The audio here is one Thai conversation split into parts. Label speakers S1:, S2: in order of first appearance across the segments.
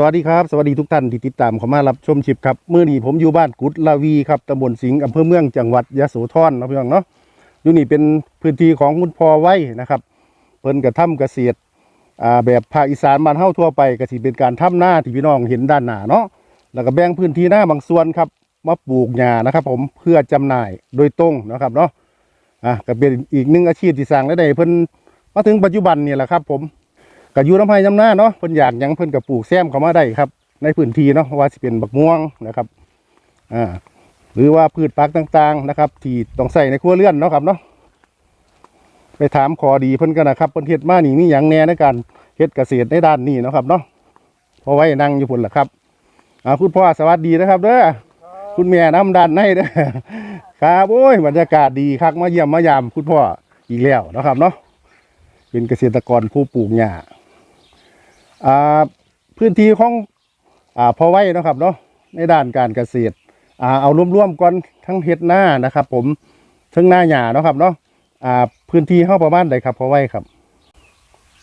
S1: สวัสดีครับ สวัสดีทุกท่านที่ติดตามเข้ามารับชมชิปครับเมื้อนี้ผมอยู่บ้านกุดลาวีครับตำบลสิงห์อำเภอเมืองจังหวัดยะโสธรนะพี่น้องเนาะอยู่นี่เป็นพื้นที่ของคุณพ่อไว้นะครับ เพิ่นกระทำเกษตรอ่าแบบภาคอีสานบ้านเฮาทั่วไปก็สิเป็นการทำหน้าที่พี่น้องเห็นด้านหน้าเนาะแล้วก็แบ่งพื้นที่หน้าบางส่วนครับมาปลูกหญ้านะครับ ผมเพื่อจำหน่ายโดยตรงนะครับเนาะอะก็เป็นอีกหนึ่งอาชีพที่สร้างรายได้ให้เพิ่นมาถึงปัจจุบันเนี่ยแหละครับ ผม ก็อยู่น้ำไห้น้ำหน้าเนาะเพิ่นอยากยังเพิ่นก็ปลูกแซมเข้ามาได้ครับ ในพื้นที่เนาะว่าสิเป็นบักม่วงนะครับอ่าหรือว่าพืชผักต่างๆนะครับที่ต้องใส่ในครัวเรือนเนาะครับเนาะไปถามขอดีเพิ่นกันนะครับเพิ่นเฮ็ดมานี่มีหยังแน่ในการเฮ็ดเกษตรในด้านนี้เนาะครับเนาะพอไว้นั่งอยู่พุ่นล่ะครับอ่าคุณพ่อสวัสดีนะครับเด้อคุณแม่น้ำด้านในเด้อครับโอ้ยบรรยากาศดีคักมาเยี่ยมมายามคุณพ่ออีกแล้วนะครับเนาะเป็นเกษตรกรผู้ปลูกหญ้า อ่าพื้นที่ของอ่าพอไว้เนาะครับเนาะในด้านการเกษตรอ่าเอารวมๆก่อนทั้งเฮ็ดหน้านะครับ ผมทั้งหน้าหญ้าเนาะครับเนาะอ่าพื้นที่เฮาประมาณใดครับพอไว้ครับ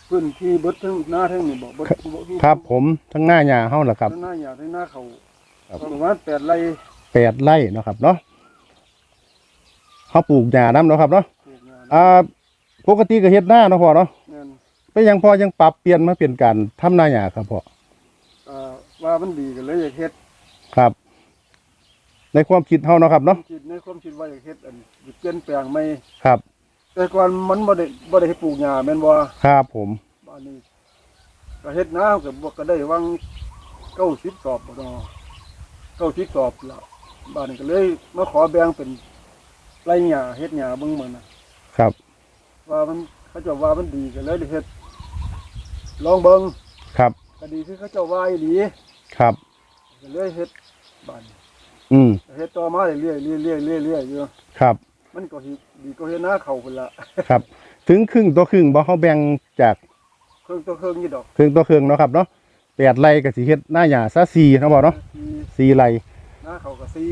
S2: พื้นที่เบิดทั้งหน้าทั้งนี่บอกเบิดบ่มี
S1: ครับ ผมทั้งหน้าหญ้าเฮาล่ะครับ
S2: ทั้งหน้าหยาทั้งหน้าเขา
S1: ครับ
S2: ประมาณแปดไร่
S1: แปดไร่เนาะครับเนาะเฮาปลูกหญ้านํเนาะครับเนาะ
S2: ปลูกงาน
S1: อ่าปกติก็เฮ็ดหน้าเนาะพ่อเนาะ
S2: นั่น
S1: ไปยังพอยังปรับเปลี่ยนมาเป็นการทำหน้าหญ้าครับพ่อ
S2: อ่าว่ามันดีกันเลยอยากเฮ็ด
S1: ครับ ในความคิดเฮาเนาะครับเนาะ
S2: คิดในความคิดว่าอยากเฮ็ดอันสิเปลี่ยนแปลงใหม่
S1: ครับ
S2: แต่ก่อนมันบ่ได้บ่ได้ให้ปลูกหญ้าแม่นบ่
S1: ครับผม
S2: บ้านนี้ก็เฮ็ดน้ำก็บ่ก็ได้วัง90สอบบ่เนาะ90สอบละบ้านนี้ก็เลยมาขอแบ่งเป็นไรหญ้าเฮ็ดหญ้าเบิ่งมันน่ะ
S1: ครับ
S2: ว่ามันเขาเจ้าว่ามันดีกันเลยได้เฮ็ด ลองเบิ่ง
S1: ครับ
S2: ก็ดีคือเขาเจ้าว่าอีหลี
S1: ครับ
S2: ก็เลยเฮ็ดบ้าน
S1: อืม
S2: เฮ็ดต่อมาเรื่อยๆเรื่อยๆเรื่อยๆอยู่
S1: ครับ
S2: มันก็สิดีก็เฮ็ดหน้าเขาพุ่นละ
S1: ครับ ถึงครึ่งตัวครึ่งบ่เขาแบ่งจาก
S2: เครื่องตัวเครื่องนี่ดอก
S1: ครึ่งตัวครึ่งเนาะครับเนาะแปดไร่ก็สิเฮ็ดหน้าหญ้าซะสี่เนาะบ่เนาะ
S2: ที่
S1: สี่ไร่
S2: หน้าเขาก็ซี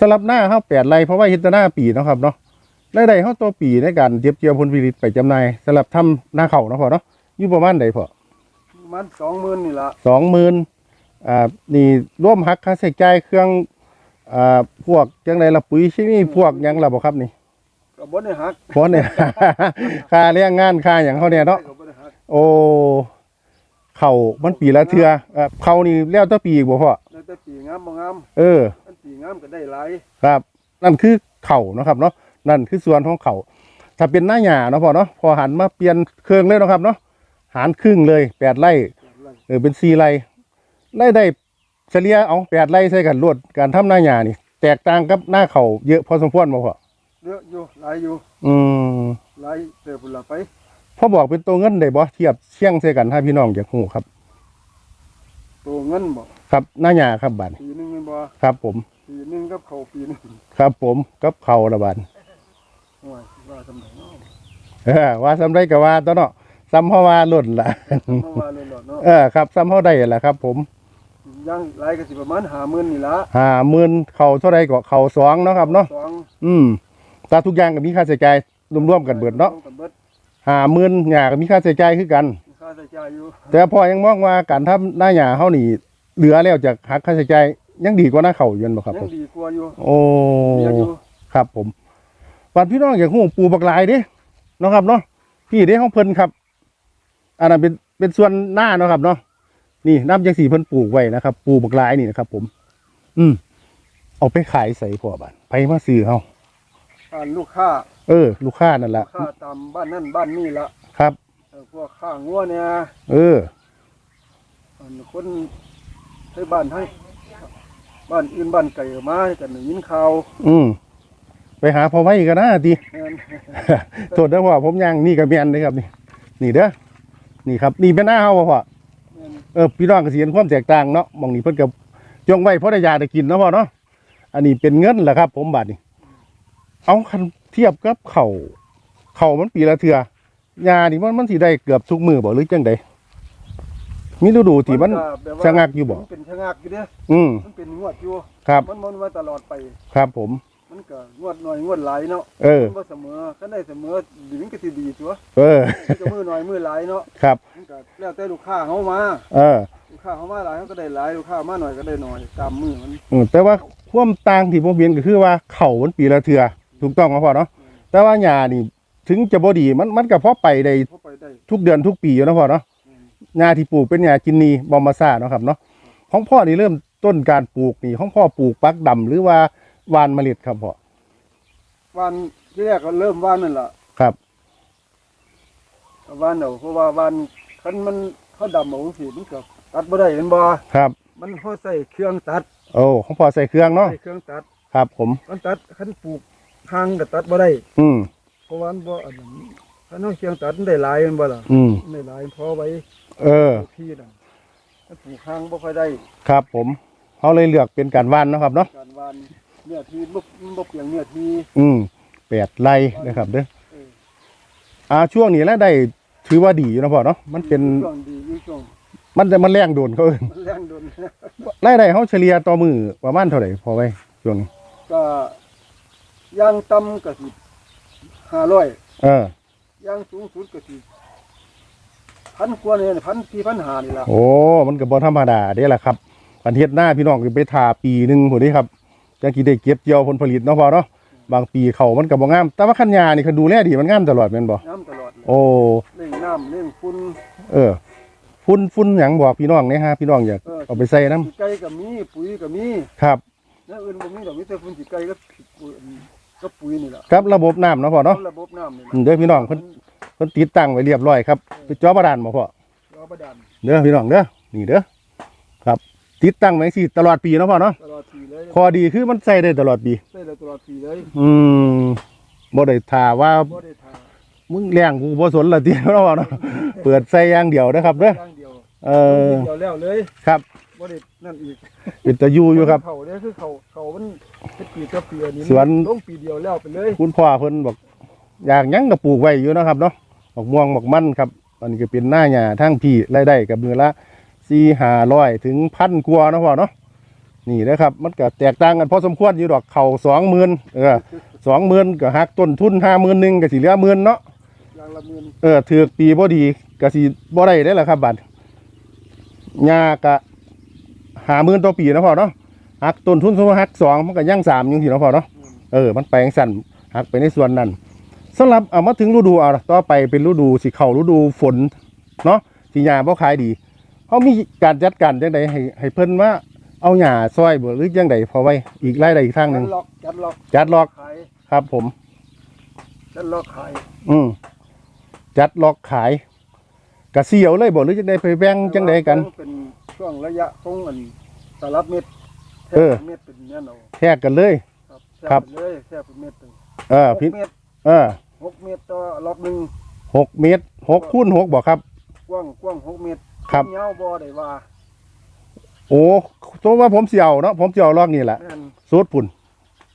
S1: สำหรับหน้าเฮาแปดไร่เพราะว่าเฮ็ดแต่หน้าปีเนาะครับเนาะรายได้เฮาต่อปีในการเก็บเกี่ยวผลผลิตไปจำหน่ายสำหรับทำหน้าข้าวเนาะพ่อเนาะ อยู่ประมาณใดพ่อ
S2: ประมัน20,000นี่ล่ะ
S1: 20,000อ่านี่รวมหักค่าใช้จ่ายเครื่องอ่าพวกจังไดล่ะปุ๋ยชิมีพวกหยังล่ะบ่ครับนี่
S2: ก็บ่ได้หัก
S1: บ่เนี่ย ค่าแรงงานค่าหยังเฮาเนี่ยเนาะ
S2: ก็บ่ได้หัก
S1: โอ้เขามันปีละเทือเอ่อเขานี่แล้วแต่ปีอีกบ่พ่อ
S2: แล้วแต่ปีงามบ่งาม
S1: เออ
S2: อันปีงามก็ได้หลาย
S1: ครับ นั่นคือเขาเนาะครับเนาะนั่นคือส่วนของเขาถ้าเป็นหน้าหญ้าเนาะพ่อเนาะพอหันมาเปลี่ยนเครื่องเลยเนาะครับเนาะ หารครึ่งเลยแปดไร่เออเป็นสี่ไร่ไร่ได้เฉลี่ยเอาแปดไร่ใส่กันรวดการทำหน้าหญ้านี่ แตกต่างกับหน้าเขาเยอะพอสมควรบ่พ่อ
S2: เยอะอยู่หลายอยู่
S1: อืม
S2: หลายเติบพุ่นละไป
S1: พ่อบอกเป็นตัวเงินได้บ่เทียบเชียงใส่กันถ้าพี่น้องอยากฮู้ครับ
S2: ตัวเงินบ่
S1: ครับหน้าหญ้าครับบาด
S2: ปีหนึงแม่นบ่
S1: ครับ ผม
S2: ปีหนึงกับเขาปีหนึง
S1: ครับ ผมกับเขาละบาด
S2: โอ้ยว่าจำได้เนาะ
S1: เออว่าซ้ำได้ก็ว่าตัวเนาะ ซ้ำเพราะว่าหล่นละ
S2: เพราะว่าเลยหลอดเนาะ
S1: เออครับซ้ำเพราะได้แหละครับ ผม
S2: ย่างหลายก็สิประมาณ50,000นี่ล่ะ
S1: ห้าหมื่นเข่าเท่าไรก็เข่าสองเนาะครับเนาะ
S2: สอง
S1: อืมแตาทุกอย่างก็มีค่าใช้จ่ายรวมๆกันเบิดเนาะ
S2: ร่วมกันเบิด
S1: ห้าหมื่นหญ้าก็มีค่าใช้จ่ายคือกัน
S2: มีค่าใช้จ่ายอยู่
S1: แต่พอยังมองว่าการทำหน้าหญ้าเฮานี่เหลือแล้วจากหักค่าใช้จ่ายยังดีกว่าหน้าเข่าอยู่แม่นบ่ครับ
S2: ยั
S1: ผ
S2: ง
S1: ม
S2: ดีกว่าอยู่
S1: โอ้
S2: เยอะอยู่
S1: ครับผมปัดพี่น้องอยากฮู้ปลูกบักหลายเด้เนาะครับเนาะพี่เด้ของเพิ่นครับ อันนั้นเป็นเป็นส่วนหน้าเนาะครับเนาะนี่น้ำจังสีเพิ่นปลูกไว้นะครับปลูกบักหลายนี่นะครับ ผม อืมเอาไปขายใส่พวกบ้านไปมาซื้อเฮา
S2: อ่านลูกค้า
S1: เออ ลูกค้านั่น
S2: ลู
S1: ละ
S2: กค้าตามบ้านนั่นบ้านนี่ละ
S1: ครับ
S2: เออพวกข้างัวเนี่ย
S1: เออ
S2: อันคนให้บ้านให้ บ้านอื่นบ้านไก่ก็มากันได้ยินข่าว
S1: อืมไปหาพอไว้กันนะที
S2: แม่น
S1: โทษนะพ่อผมยังนี่กับเมียนเลยครับนี่นี่เด้อ นี่ครับนี่เป็นหน้าเฮาบ่พ่อ
S2: แม่น
S1: เออพี่น้องก็สิเห็นความแตกต่างเนาะหมองนี้เพิ่นก็จงไว้เพราะได้ยาได้กินเนาะพ่อเนาะอันนี้เป็นเงินแหละครับ ผมบาดนี้เอาคันเทียบกับเขาวเขาวมันปีละเทื่อยานี่มันมันสิได้เกือบทุกมือบ่หรือจังใดมีฤดูที่มัน
S2: ก็แบบว่า
S1: ชะงักอยู่บ่
S2: มันเป็นชะงักอยู่เด้อ
S1: อืม
S2: มันเป็นงวดอยู่
S1: ครับ
S2: มันมันว่าตลอดไป
S1: ครับผม
S2: มันก็งวดน้อยงวดหลายเนาะ
S1: เออ
S2: มันบ่เสมอคันได้เสมอดีมันก็สิดีตัว
S1: เออ
S2: มันก็มือน้อยมือหลายเนาะ
S1: ครับ
S2: มันก็แล้วแต่ลูกค้าเฮามา
S1: เออ
S2: ลูกค้าเขามาหลายเขาก็ได้หลายลูกค้ามาหน่อยก็ได้หน่อยตามมือมัน
S1: อืมแต่ว่าความต่างที่ผมเห็นก็คือว่าเขามันปีละเทือถูกต้องครับพ่อเนาะแต่ว่าหญ้านี่ถึงจะบ่ดีมันมันก็พอไปได้
S2: เข้าไปได้
S1: ทุกเดือนทุกปีอยู่เนาะพ่อเนาะ
S2: อืม
S1: หญ้าที่ปลูกเป็นหญ้ากินนีบอมมาซ่าเนาะครับเนาะของพ่อนี่เริ่มต้นการปลูกนี่ของพ่อปลูกปักดำหรือว่า หวานเมล็ดครับพ่อ
S2: วันที่แรกก็เริ่มว่านนั่นแหละ
S1: ครับ
S2: ว่านเดี๋ยวเพราะว่าว่านคันมันเขาดำเอาสิมันก็ตัดบ่ได้เห็นบ่
S1: ครับ
S2: มันเขาใส่เครื่องตัด
S1: โอ้ของพ่อใส่เครื่องเนาะ
S2: ใส่เครื่องตัด
S1: ครับ ผม
S2: มันตัดคันปลูกทางก็ตัดบ่ได้
S1: อืม
S2: เพราะว่ามันบ่อันนั้นคันเอาเครื่องตัดมันได้หลายแมันบ่ล่ะ
S1: อืม
S2: มันได้หลายพอไว้
S1: เออ
S2: ที่น่ะถ้าปลูกทางบ่ค่อยได้
S1: ครับ ผมเขาเลยเลือกเป็นการหว่านเนาะครับเนาะ
S2: การวาน เนื้อที่บ่บ่เปลียงเนื้อที่
S1: อืมแปดไร่นะครับเด้อ
S2: เออ
S1: อ่าช่วงนี้แล้วได้ถือว่าดีอยู่นะพ่อเนาะมันเป็น
S2: ช่วงดีอยู่ช่วง
S1: มันจะมันแรงโดนเขาเอิ้น
S2: มันแรงโดน
S1: รายได้เขาเฉลี่ยต่อมือประมาณเท่าไหร่พอไว้ช่วงนี้
S2: ก็ย่างต่ำก็สิ500
S1: เออ
S2: ย่างสูงสุดก็สิพันกว่าเนี่ยพันสี่พันหานี่ล่ะ
S1: โอ้มันก็บ่ธรรมดาเด้ล่ะครับกันเฮ็ดหน้าพี่น้องก็ไปทาปีหนึงพุ่นนี้ครับ จังสิได้เก็บเกี่ยวผลผลิตเนาะพ่อเนาะบางปีเขามันก็บ่งาม แต่ว่าคันยานี่คันดูแลดีมันงามตลอดแม่นบ่
S2: น้ำตลอดเลย
S1: โอ้
S2: เร่งน้ำเร่งฝุ่น
S1: เออฝุ่นฝุ่นหยังบอกพี่น้องเนี่ยฮะพี่น้องอยาก
S2: เออ
S1: เอาไปใส่น้
S2: ขี้ไก่ก็มีปุ๋ยก็มีำ
S1: ครับ
S2: เนื้ออื่นบ่มีดอกมีแต่ฝุ่นขี้ไก่ก็ปุ๋ยก็ปุ๋ยนี่ล่ะ
S1: ครับระบบน้ำเนาะพ่อเนาะ
S2: ระบบน้ำนี่
S1: อื
S2: ล่ะ
S1: มเด้อพี่น้องเพิ่นเพิ่นติดตั้งไว้เรียบร้อยครับไปจ่อบาดาลบ่พ่อ
S2: รอประดาน
S1: เด้อพี่น้องเด้อนี่เด้อครับ ติดตั้งไว้สิตลอดปีเนาะพ่อเนาะ
S2: ตลอดปีเลย
S1: ข้อดีคือมันใส่ได้ตลอดปี
S2: ใช้ได้ตลอดปีเลย
S1: อืมบ่ได้ท่าว่า
S2: บ่ได้ทา
S1: มึงแรงกูบ่สนละติเนาะพ่อเนาะเปิดใส่อย่างเดียวนะครับเด้อ
S2: อย่างเดียว
S1: เออ
S2: เดียวแล้วเลย
S1: ครับ
S2: บ่ได้นั่นอีก
S1: เป็นตะยูอยู่ครับ
S2: เขาเนี่ยคือเขาเขามันเป็นปีกับปีอันนี้
S1: สวน
S2: ลงปีเดียวแล้วไปเลย
S1: คุณพ่อเพิ่นบอกอยากหยังก็ปลูกไว้อยู่เนาะครับเนาะบักม่วงบักมันครับ อันนี้ก็เป็นหน้าหญ้าทั้งพี่รายได้กับมือละ 4-500ถึงพันกว่าเนาะพ่อเนาะนี่นะครับ มันก็แตกต่างกันพอสมควรอยู่ดอกเขา20,000เออ20,000ก็หักต้นทุน50,000นึงก็สิเหลือหมื่นเนาะ
S2: อย่างละหมื่น
S1: เออถือกปีบ่ดีก็สิบ่ได้ได้อล่ะครับบัดหญ้าก็50,000ต่อปีเนาะพ่อเนาะหักต้นทุนสมมุติหักสองมันก็ยังสามจังซี่เนาะพ่อเนาะ
S2: อืม
S1: เออมันแปลงสั่นหักไปในส่วนนั้นสำหรับเอามาถึงฤดูเอาล่ะต่อไปเป็นฤดูสิเข้าฤดูฝนเนาะสิหญ้าบ่ขายดี เฮามีการจัดการจังไดให้ให้เพิ่นว่าเอาหญ้าซอยบ่หรือจังไดพอไว้อีกรายได้อีกทางหนึ
S2: จั
S1: ง
S2: ดล็อกจัดล็อก
S1: จัดล็อก
S2: ขาย
S1: ครับ ผม
S2: จัดล็อกขาย
S1: อืมจัดล็อกขายกะเสียวเลยบ่หรือจังไดไปแบ่งจังไดกัน
S2: เป็นช่วงระยะของอันสลับเม็ดแท
S1: เออ
S2: บเม็ดเป็นแน่นอน
S1: แทกกันเลย
S2: ครับแท
S1: ครับ
S2: ไปเลยแทบเป็นเม็ดหนึ่ง
S1: เออ
S2: หก
S1: พี่
S2: เม็ด
S1: เออ
S2: หกเม็ดต่อล็อกหนึ่ง
S1: หกเมตรหกคูณหกบ่ครับ
S2: กว้างกว้างหกเม็ด
S1: ครับ
S2: ยาวบ่ได้ว่า
S1: โอ้สมมติว่าผมเสียวเนาะผมเสียวลอกนี่แหละ
S2: แม่น
S1: สูดพุ่น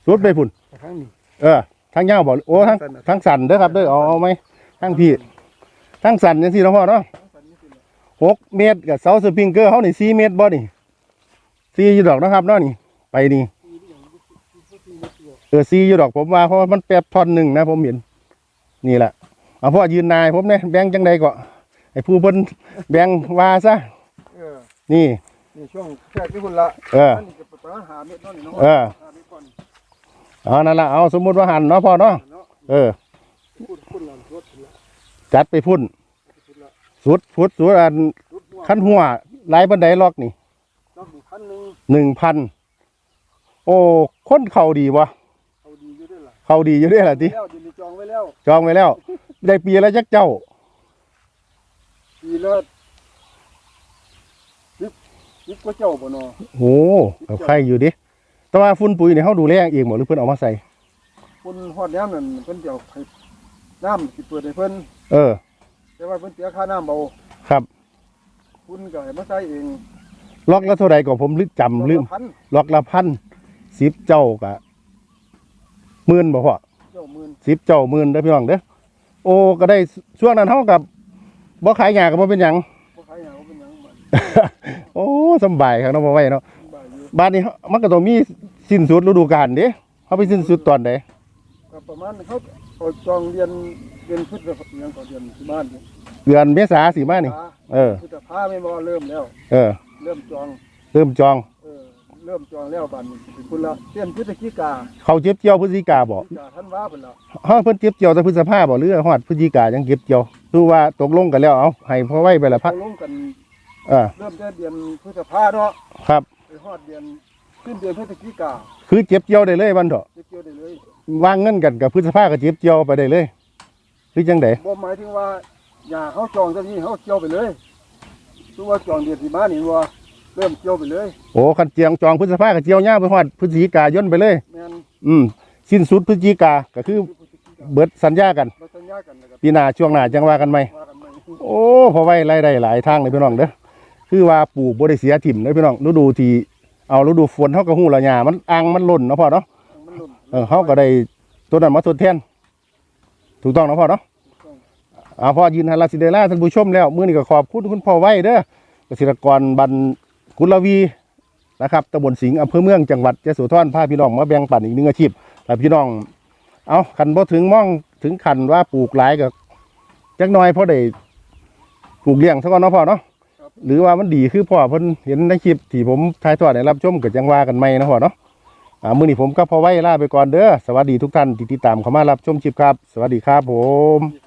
S1: สูดไปพุ่น
S2: แต่ครั้งนี้
S1: เออทั้งยาวบ่โอ้ทั้ง
S2: ทั้งสันน่ะ
S1: ทั้งสันเด้อครับเด้อเอาเอาไหมทั้งพี่ทั้งสันจังซี่เนาะพ่อเนาะ
S2: ทั้งสันนี่สิล่ะ
S1: หกเมตรกับเสาสปริงเกอร์เฮานี่สี่เมตรบ่นี่สี่อยู่ดอกนะครับเนาะนี่ไปนี่เออสี่อยู่ดอกผมว่าเพราะว่ามันแปบท่อนหนึ่งนะผมเห็นนี่แหละเอาพ่อยืนนายผมเนี่ยแบ่งจังใดก็ ไอ้ผู้เพิ่นแบ่งว่าซะ
S2: เออ
S1: นี่
S2: นี่ช่วงแค่ที่คุณละ
S1: เออ
S2: อันนี้จะประมาณหาเม็ดเนาะนี่เนาะ
S1: เออ
S2: หาเม็ดก่อน
S1: เอานั่นละเอาสมมุติว่าหันเนาะพ่อเนาะ
S2: เนาะ
S1: เออ
S2: พูดพูดหลังรถละ
S1: จัดไปพุ่น
S2: พูดละ
S1: สุดพุดสุดอัน
S2: รถม่วง
S1: ขั้นหัวหลายบันไดล็อกนี่
S2: ล็อกอยู่พันหนึ่ง
S1: หนึ่งพันโอ้คนเข่าดีวะ
S2: เอาดีอยู่ด้วยล่ะ
S1: เข่าดีอยู่ด้วยล่ะติ
S2: แล้วเดี๋ยวนี้จองไว้แล้ว
S1: จองไว้แล้ว ได้ปีละจักเจ้า
S2: ปีละสิบสิบกว่าเจ้าบ่เนาะ
S1: โอ้กับใครอยู่ดิ แต่ว่าฝุ่นปุ๋ยเนี่ยเขาดูแลเองหมดหรือเพิ่นเอามาใส่
S2: คนฮอดแนมนั่นเพิ่นสิเดี๋ยวให้น้ำสิเปิดให้เพิ่น
S1: เออ
S2: แต่ว่าเพิ่นเสียค่าน้ำเบา
S1: ครับ
S2: คุณก็ให้มาใช้เอง
S1: ล็อกละเท่าใดก็ผมลืมจำลืม
S2: พัน
S1: ล็อกละพันสิบเจ้ากะหมื่นบ่พอ
S2: เจ้าหมื่น
S1: สิบเจ้าหมื่นเด้อพี่น้องเด้อโอ้ก็ได้ช่วงนั้นเท่ากับ บ่ขายหยาก็บ่เป็นหยัง
S2: บ่ขายหยังบ่เป็นหยังบัด
S1: โอ้สำบายครับเนาะบ่ไหวเนาะ
S2: บ่ายอยู่
S1: บ้านนี้เฮามันก็ต้องมีสิ้นสุดฤดูกาลเด้เฮาไปสิ้นสุดตอนใด
S2: ก็ประมาณเขาเอาจองเรียนเรียนพุทธกับหยังก่อนเรียนที่บ้านนี่
S1: เดือนเมษาสิมานี่ เออ
S2: พุทธภาไม่บ่เริ่มแล้ว
S1: เออ
S2: มเริ่มจอง
S1: เริ่มจอง
S2: เออเริ่มจองแล้วบัดนี้เป็นคนละเตรียมพฤศจิกา
S1: เขาเจ็บเจียวพฤศจิกาบ่
S2: พฤศจิกาท่านว่าเป็นละ
S1: เฮาเพิ่นเจ็บเจียวแต่พฤษภาบ่หรือฮอดพฤศจิกายังเก็บเจียวคือว่าตกลงกันแล้วเอาให้พอไว้ไปละพั
S2: เขา
S1: ก
S2: ลงกัน
S1: เออ
S2: เริ่มแต่เดือนพฤษภาเนาะ
S1: ครับ
S2: ไปฮอดเดือนขึ้นเดือนพฤศจิกา
S1: คือเจ็บเจียวได้เลยวันเถอะ
S2: จะเกี่ยวได้เลย
S1: วางเงินกันกับพฤษภาก็เจ็บเจียวไปได้เลยหรือจังได
S2: บ่หมายถึงว่าอย่าเขาจองซะนี่เขาเกี่ยวไปเลยคือว่าจองเดือนสิมานี่ว่า เริ่มเกี่ยวไปเลย
S1: โอ้คันเจียงจองพฤษภาก็เจียวยาวไปฮอดพฤศจิกายนไปเลย
S2: แม่น
S1: อืมสิ้นสุดพฤศจิกาก็คือ
S2: พฤศจิกา
S1: เบิดสัญญากัน
S2: เราสัญญากันแล้วก็
S1: ปีหน้าช่วงหน้าจังว่ากันใหม่
S2: ว่ากันใหม่
S1: โอ้พอไว้รายได้หลายทางเลยพี่น้องเด้อคือว่าปลูกบ่ได้เสียถิ่มเลยพี่น้องฤดูที่เอาฤดูฝนเฮาก็ฮู้และหญ้ามันอ่างมันล้นเนาะพ่อเนาะ
S2: มันลุ่น
S1: เออเฮาก็ได้ตัวนั้นมาทดแทนถูกต้องเนาะพ่อเนาะอ่าพ่อยืนหันลาสิเดล่าท่านผู้ชมแล้วมื้อนี้ก็ขอบคุณคุณพ่อไว้เด้อเกษตรกรบัน กุลวีนะครับตำบลสิงห์อำเภอเมืองจังหวัดยะโสธรพาพี่น้องมาแบ่งปันอีกหนึ่งอาชีพถ้าพี่น้องเอาคันบ่ถึงม่องถึงคันว่าปลูกหลายก็จักหน่อยพอได้ปลูกเลี้ยงซะก่อนเนาะพ่อเนาะหรือว่ามันดีคือพ่อเพิ่นเห็นในคลิปที่ผมถ่ายทอดให้รับชมก็จังว่ากันใหม่เนาะพ่อเนาะอ่ามื้อนี้ผมก็พอไว้ลาไปก่อนเด้อสวัสดีทุกท่านที่ติดตามเข้ามารับชมคลิปครับ สวัสดีครับผม
S2: ดี